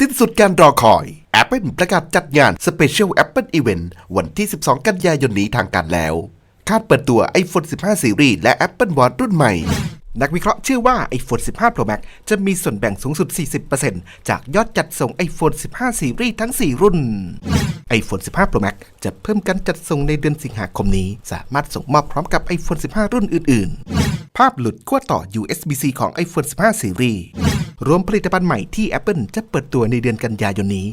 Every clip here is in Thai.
สิ้นสุดการรอคอย Apple ประกาศจัดงาน Special Apple Event วันที่ 12 กันยายนนี้ทางการแล้ว คาดเปิดตัว iPhone 15 Series และ Apple Watch รุ่นใหม่ นักวิเคราะห์เชื่อว่า iPhone 15 Pro Max จะมีส่วนแบ่งสูงสุด 40%จากยอดจัดส่ง iPhone 15 Series ทั้ง 4 รุ่น iPhone 15 Pro Max จะเพิ่มการจัดส่งในเดือนสิงหาคมนี้ สามารถส่งมอบพร้อมกับ iPhone 15 รุ่นอื่น ๆ ภาพหลุดขั้วต่อ USB-C ของ iPhone 15 Series รวมผลิตภัณฑ์ใหม่ที่ Apple จะเปิดตัวในเดือนกันยายนนี้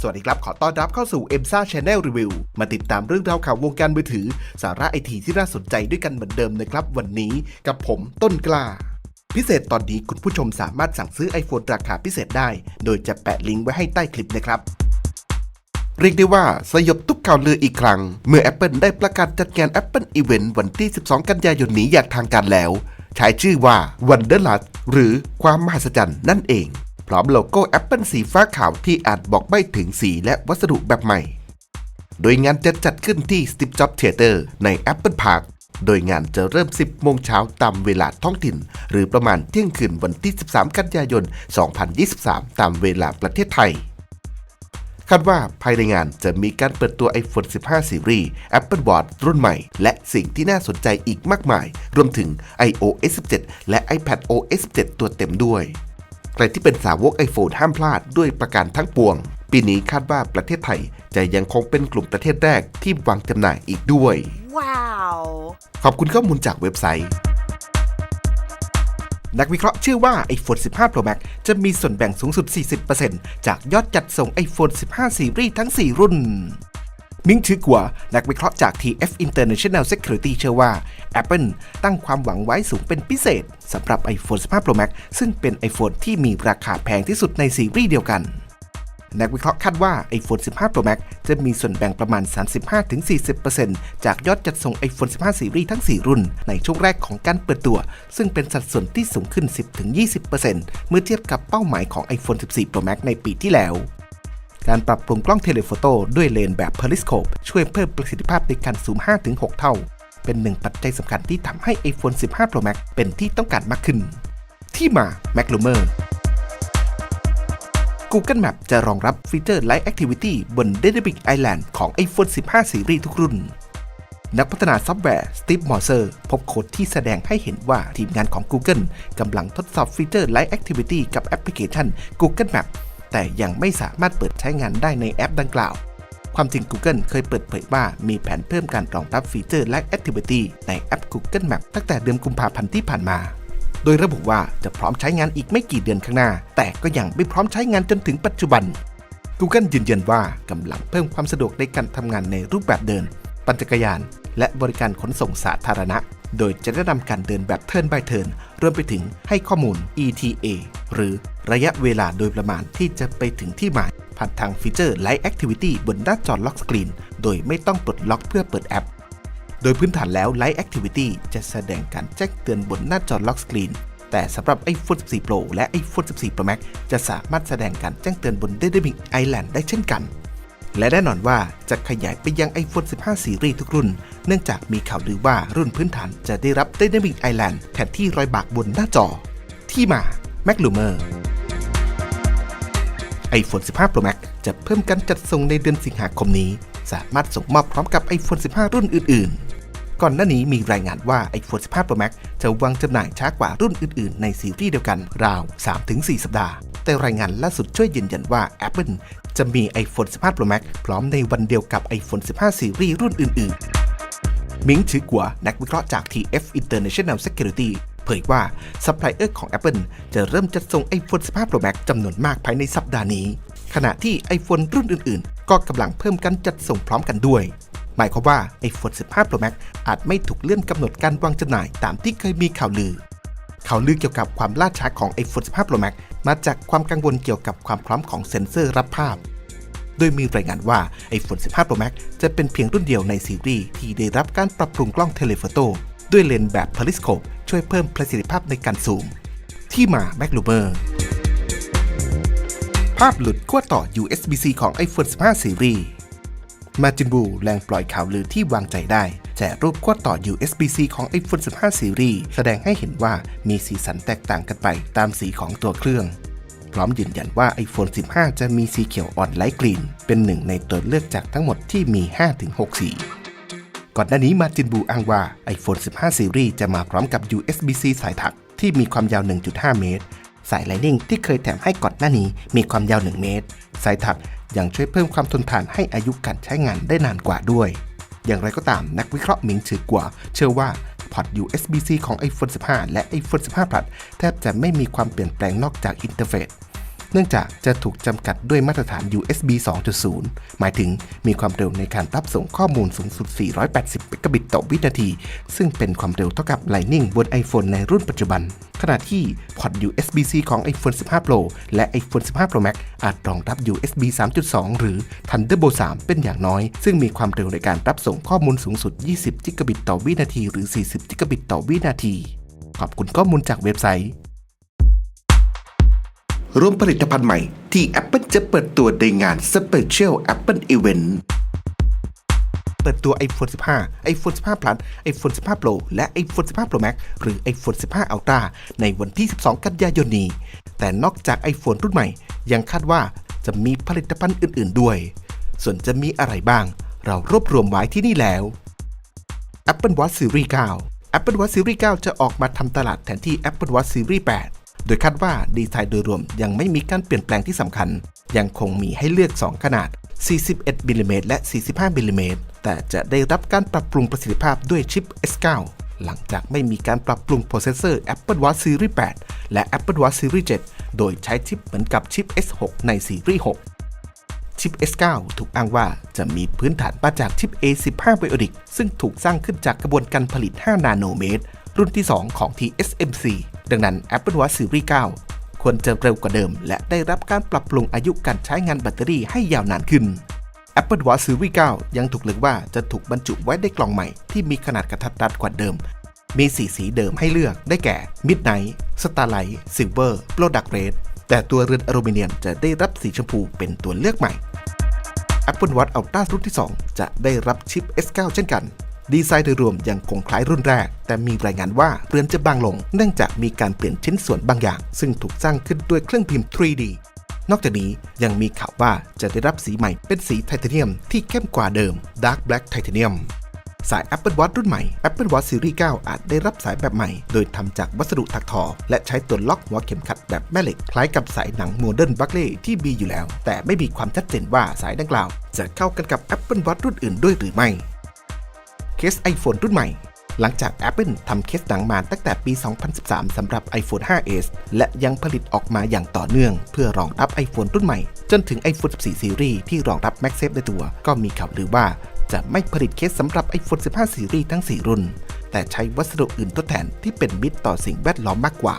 สวัสดีครับ ขอต้อนรับเข้าสู่ e m s a Channel Review มาติดตามเรื่องราวข่าววงการมือถือ สาระไอทีที่น่าสนใจด้วยกันเหมือนเดิมนะครับ วันนี้กับผมต้นกล้าพิเศษตอนนี้คุณผู้ชมสามารถสั่งซื้อ iPhone ราคาพิเศษได้ โดยจะแปะลิงก์ไว้ให้ใต้คลิปนะครับ เรียกได้ว่าสยบทุกข่าวลืออีกครั้ง เมื่อ Apple ได้ประกาศจัดงาน Apple Event วันที่ 12 กันยายนนี้อย่างทางการแล้ว ใช้ชื่อว่า Wonderlust หรือความมหัศจรรย์นั่นเอง พร้อมโลโก้ Apple สีฟ้าขาวที่อาจบอกไม่ถึงสีและวัสดุแบบใหม่ โดยงานจะจัดขึ้นที่ Steve Jobs Theater ใน Apple Park โดยงานจะเริ่ม 10 โมงเช้าตามเวลาท้องถิ่น หรือประมาณเที่ยงคืนวันที่ 13 กันยายน 2023 ตามเวลาประเทศไทย คาดว่าภายในงานจะมีการเปิดตัว iPhone 15 Series Apple Watch รุ่นใหม่ และสิ่งที่น่าสนใจอีกมากมาย รวมถึง iOS 17 และ iPad OS 17 ตัวเต็มด้วย ใครที่เป็นสาวก iPhone ห้ามพลาดด้วยประการทั้งปวง ปีนี้คาดว่าประเทศไทย จะยังคงเป็นกลุ่มประเทศแรกที่วางจำหน่ายอีกด้วย Wow. ขอบคุณข้อมูลจากเว็บไซต์ นักวิเคราะห์เชื่อว่า iPhone 15 Pro Max จะมีส่วนแบ่งสูงสุด 40%จากยอดจัดส่ง iPhone 15 ซีรีส์ทั้ง 4 รุ่นมิงชือกัวนักวิเคราะห์จาก TF International Security เชื่อว่า Apple ตั้งความหวังไว้สูงเป็นพิเศษสำหรับ iPhone 15 Pro Max ซึ่งเป็น iPhone ที่มีราคาแพงที่สุดในซีรีส์เดียวกัน นักวิเคราะห์คาดว่า iPhone 15 Pro Max จะมีส่วนแบ่งประมาณ 35-40%จากยอดจัดส่ง iPhone 15 Series ทั้ง 4 รุ่น ในช่วงแรกของการเปิดตัว ซึ่งเป็นสัดส่วนที่สูงขึ้น 10-20%เมื่อเทียบกับเป้าหมายของ iPhone 14 Pro Max ในปีที่แล้วการปรับปรุงกล้องเทเลโฟโต้ด้วยเลนส์แบบ Periscope ช่วยเพิ่มประสิทธิภาพในการซูม 5-6 เท่า เป็นหนึ่งปัจจัยสำคัญที่ทำให้ iPhone 15 Pro Max เป็นที่ต้องการมากขึ้น ที่มา m a c l u m e r Google Map จะรองรับฟีเจอร์ Light Activity บน Dynamic Island ของ iPhone 15 Series ทุกรุ่น นักพัฒนาซอฟต์แวร์ Steve Moser พบโค้ดที่แสดงให้เห็นว่าทีมงานของ Google กำลังทดสอบฟีเจอร์ Light Activity กับแอปพลิเคชัน Google Map แต่ยังไม่สามารถเปิดใช้งานได้ในแอปดังกล่าว ความจริง Google เคยเปิดเผยว่ามีแผนเพิ่มการรองรับฟีเจอร์ Light Activity ในแอป Google Map ตั้งแต่เดือนกุมภาพันธ์ที่ผ่านมา โดยระบุว่าจะพร้อมใช้งานอีกไม่กี่เดือนข้างหน้า แต่ก็ยังไม่พร้อมใช้งานจนถึงปัจจุบัน Google ยืนยันว่ากำลังเพิ่มความสะดวกในการทำงานในรูปแบบเดิน ปั่นจักรยาน และบริการขนส่งสาธารณะ โดยจะแนะนำการเดินแบบเทิร์น by เทิร์นรวมไปถึงให้ข้อมูล ETA หรือระยะเวลาโดยประมาณที่จะไปถึงที่หมายผ่านทางฟีเจอร์ Light Activity บนหน้าจอล็อกสกรีน โดยไม่ต้องปลดล็อกเพื่อเปิดแอป โดยพื้นฐานแล้ว Light Activity จะแสดงการแจ้งเตือนบนหน้าจอล็อกสกรีนแต่สำหรับ iPhone 14 Pro และ iPhone 14 Pro Max จะสามารถแสดงการแจ้งเตือนบน Dynamic Island ได้เช่นกัน และแน่นอนว่าจะขยายไปยัง iPhone 15 Series ทุกรุ่น เนื่องจากมีข่าวลือว่ารุ่นพื้นฐานจะได้รับ Dynamic Island แทนที่รอยบากบนหน้าจอ ที่มา m a c l u m e r iPhone 15 Pro Max จะเพิ่มการจัดส่งในเดือนสิงหาคมนี้ สามารถส่งมอบพร้อมกับ iPhone 15 รุ่นอื่น ๆ ก่อนหน้านี้มีรายงานว่า iPhone 15 Pro Max จะวางจำหน่ายช้ากว่ารุ่นอื่นๆ ในซีรีส์เดียวกันราว 3-4 สัปดาห์ แต่รายงานล่าสุดช่วยยืนยันว่า Apple จะมี iPhone 15 Pro Max พร้อมในวันเดียวกับ iPhone 15 ซีรีส์รุ่นอื่น ๆมิงชือกัว นักวิเคราะห์จาก TF International Security เผยว่าซัพพลายเออร์ของ Apple จะเริ่มจัดส่ง iPhone 15 Pro Max จำนวนมากภายในสัปดาห์นี้ ขณะที่ iPhone รุ่นอื่น ๆ ก็กำลังเพิ่มการจัดส่งพร้อมกันด้วย หมายความว่า iPhone 15 Pro Max อาจไม่ถูกเลื่อนกำหนดการวางจำหน่ายตามที่เคยมีข่าวลือ ข่าวลือเกี่ยวกับความล่าช้าของ iPhone 15 Pro Max มาจากความกังวลเกี่ยวกับความพร้อมของเซ็นเซอร์รับภาพ โดยมีรายงานว่า iPhone 15 Pro Max จะเป็นเพียงรุ่นเดียวในซีรีส์ที่ได้รับการปรับปรุงกล้องเทเลโฟโต้ด้วยเลนส์แบบ Periscope ช่วยเพิ่มประสิทธิภาพในการซูม ที่มา m a c l u m e r ภาพหลุดขั้วต่อ USB-C ของ iPhone 15 Series มาจินบูแรงปล่อยข่าวลือที่วางใจได้แชร์รูปขั้วต่อ USB-C ของ iPhone 15 Series แสดงให้เห็นว่ามีสีสันแตกต่างกันไปตามสีของตัวเครื่องพร้อมยืนยันว่า iPhone 15 จะมีสีเขียวอ่อนไลท์กรีน เป็นหนึ่งในตัวเลือกจากทั้งหมดที่มี 5-6 สีก่อนหน้านี้มาจินบูอ้างว่า iPhone 15 Series จะมาพร้อมกับ USB-C สายถักที่มีความยาว 1.5 เมตร สายไลนิ่งที่เคยแถมให้ก่อนหน้านี้มีความยาว 1 เมตร สายถักยังช่วยเพิ่มความทนทานให้อายุการใช้งานได้นานกว่าด้วย อย่างไรก็ตามนักวิเคราะห์หมิงชือกว่าเชื่อว่าพอร์ต USB-C ของ iPhone 15 และ iPhone 15 Plus แทบจะไม่มีความเปลี่ยนแปลงนอกจากอินเทอร์เฟซ เนื่องจากจะถูกจำกัดด้วยมาตรฐาน USB 2.0 หมายถึงมีความเร็วในการรับส่งข้อมูลสูงสุด 480เมกะบิตต่อวินาที ซึ่งเป็นความเร็วเท่ากับ Lightning บน iPhone ในรุ่นปัจจุบัน ขณะที่พอร์ต USB-C ของ iPhone 15 Pro และ iPhone 15 Pro Max อาจรองรับ USB 3.2 หรือ Thunderbolt 3 เป็นอย่างน้อย ซึ่งมีความเร็วในการรับส่งข้อมูลสูงสุด 20 กิกะบิตต่อวินาที หรือ 40 กิกะบิตต่อวินาที ขอบคุณข้อมูลจากเว็บไซต์ รวมผลิตภัณฑ์ใหม่ที่ Apple จะเปิดตัวในงาน Special Apple Event เปิดตัว iPhone 15 iPhone 15 Plus iPhone 15 Pro และ iPhone 15 Pro Max หรือ iPhone 15 Ultra ในวันที่ 12 กันยายนนี้ แต่นอกจาก iPhone รุ่นใหม่ ยังคาดว่าจะมีผลิตภัณฑ์อื่น ๆ ด้วย ส่วนจะมีอะไรบ้าง เรารวบรวมไว้ที่นี่แล้ว Apple Watch Series 9 Apple Watch Series 9 จะออกมาทำตลาดแทนที่ Apple Watch Series 8 โดยคาดว่าดีไซน์โดยรวมยังไม่มีการเปลี่ยนแปลงที่สำคัญ ยังคงมีให้เลือก 2 ขนาด 41มิลลิเมตรและ 45มิลลิเมตรแต่จะได้รับการปรับปรุงประสิทธิภาพด้วยชิป S9 หลังจากไม่มีการปรับปรุงโปรเซสเซอร์ Apple Watch Series 8 และ Apple Watch Series 7 โดยใช้ชิปเหมือนกับชิป S6 ในซีรีส์6ชิป S9 ถูกอ้างว่าจะมีพื้นฐานมาจากชิป A15 Bionic ซึ่งถูกสร้างขึ้นจากกระบวนการผลิต 5 นาโนเมตร รุ่นที่ 2 ของ TSMC ดังนั้น Apple Watch Series 9 ควรจะเร็วกว่าเดิม และได้รับการปรับปรุงอายุการใช้งานแบตเตอรี่ให้ยาวนานขึ้น Apple Watch Series 9 ยังถูกลือว่าจะถูกบรรจุไว้ในกล่องใหม่ ที่มีขนาดกระทัดรัดกว่าเดิม มีสีสีเดิมให้เลือกได้แก่ Midnight Starlight Silver Product Red แต่ตัวเรือนอลูมิเนียมจะได้รับสีชมพูเป็นตัวเลือกใหม่ Apple Watch Ultra รุ่นที่ 2 จะได้รับชิป S9 เช่นกัน ดีไซน์โดยรวมยังคงคล้ายรุ่นแรก แต่มีรายงานว่าเรือนจะบางลง เนื่องจากมีการเปลี่ยนชิ้นส่วนบางอย่าง ซึ่งถูกสร้างขึ้นด้วยเครื่องพิมพ์ 3D นอกจากนี้ยังมีข่าวว่าจะได้รับสีใหม่เป็นสีไทเทเนียมที่เข้มกว่าเดิม Dark Black Titanium สาย Apple Watch รุ่นใหม่ Apple Watch Series 9 อาจได้รับสายแบบใหม่ โดยทำจากวัสดุถักทอ และใช้ตัวล็อกหัวเข็มขัดแบบแม่เหล็ก คล้ายกับสายหนังโมเดิร์นบัคเล่ที่มีอยู่แล้ว แต่ไม่มีความชัดเจนว่าสายดังกล่าว จะเข้ากันกับ Apple Watch รุ่นอื่นด้วยหรือไม่ เคส iPhone รุ่นใหม่ หลังจาก Apple ทำเคสหนังมาตั้งแต่ปี 2013 สำหรับ iPhone 5s และยังผลิตออกมาอย่างต่อเนื่อง เพื่อรองรับ iPhone รุ่นใหม่ จนถึง iPhone 14 Series ที่รองรับ MagSafe ในตัว ก็มีข่าวลือว่าจะไม่ผลิตเคสสำหรับ iPhone 15 Series ทั้ง 4 รุ่น แต่ใช้วัสดุอื่นทดแทนที่เป็นมิตรต่อสิ่งแวดล้อมมากกว่า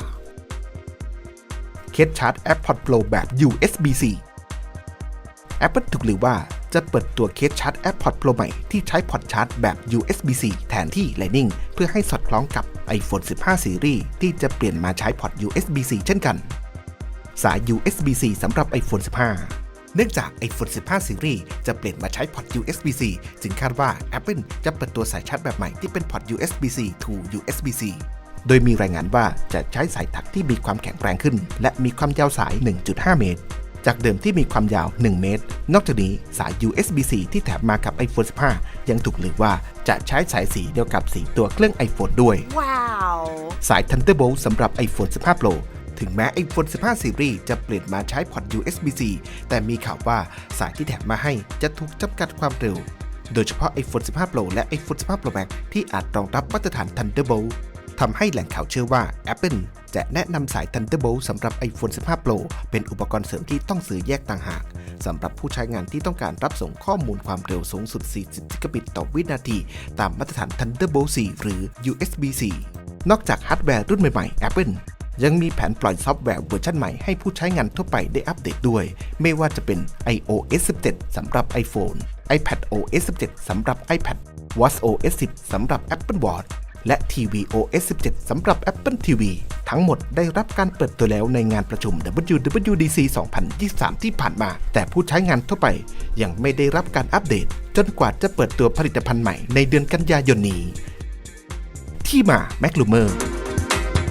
เคสชาร์จ AirPods Pro แบบ USB-C Apple ถูกลือว่า จะเปิดตัวเคสชาร์จ AirPods Pro ใหม่ที่ใช้พอร์ตชาร์จแบบ USB-C แทนที่ Lightning เพื่อให้สอดคล้องกับ iPhone 15 Series ที่จะเปลี่ยนมาใช้พอร์ต USB-C เช่นกัน สาย USB-C สำหรับ iPhone 15เนื่องจาก iPhone 15 Series จะเปลี่ยนมาใช้พอร์ต USB-C จึงคาดว่า Apple จะเปิดตัวสายชาร์จแบบใหม่ที่เป็นพอร์ต USB-C to USB-C โดยมีรายงานว่าจะใช้สายถักที่มีความแข็งแรงขึ้น และมีความยาวสาย 1.5 เมตร จากเดิมที่มีความยาว 1 เมตร นอกจากนี้สาย USB-C ที่แถมมากับ iPhone 15 ยังถูกลือว่าจะใช้สายสีเดียวกับสีตัวเครื่อง iPhone ด้วย Wow. สาย Thunderbolt สำหรับ iPhone 15 Pro ถึงแม้ iPhone 15 Series จะเปลี่ยนมาใช้พอร์ต USB-C แต่มีข่าวว่าสายที่แถมมาให้จะถูกจำกัดความเร็ว โดยเฉพาะ iPhone 15 Pro และ iPhone 15 Pro Max ที่อาจรองรับมาตรฐาน Thunderbolt ทำให้แหล่งข่าวเชื่อว่า Apple จะแนะนำสาย Thunderbolt สำหรับ iPhone 15 Pro เป็นอุปกรณ์เสริมที่ต้องซื้อแยกต่างหากสำหรับผู้ใช้งานที่ต้องการรับส่งข้อมูลความเร็วสูงสุด 40 กิกะบิตต่อวินาที ตามมาตรฐาน Thunderbolt 4 หรือ USB-C นอกจากฮาร์ดแวร์รุ่นใหม่ๆ Apple ยังมีแผนปล่อยซอฟต์แวร์เวอร์ชันใหม่ให้ผู้ใช้งานทั่วไปได้อัปเดตด้วย ไม่ว่าจะเป็น iOS 17 สำหรับ iPhone iPad OS 17 สำหรับ iPad watchOS 10 สำหรับ Apple Watch และ tvOS 17 สำหรับ Apple TV ทั้งหมดได้รับการเปิดตัวแล้วในงานประชุม WWDC 2023 ที่ผ่านมา แต่ผู้ใช้งานทั่วไปยังไม่ได้รับการอัปเดต จนกว่าจะเปิดตัวผลิตภัณฑ์ใหม่ในเดือนกันยายนนี้ ที่มา m a c l u m e r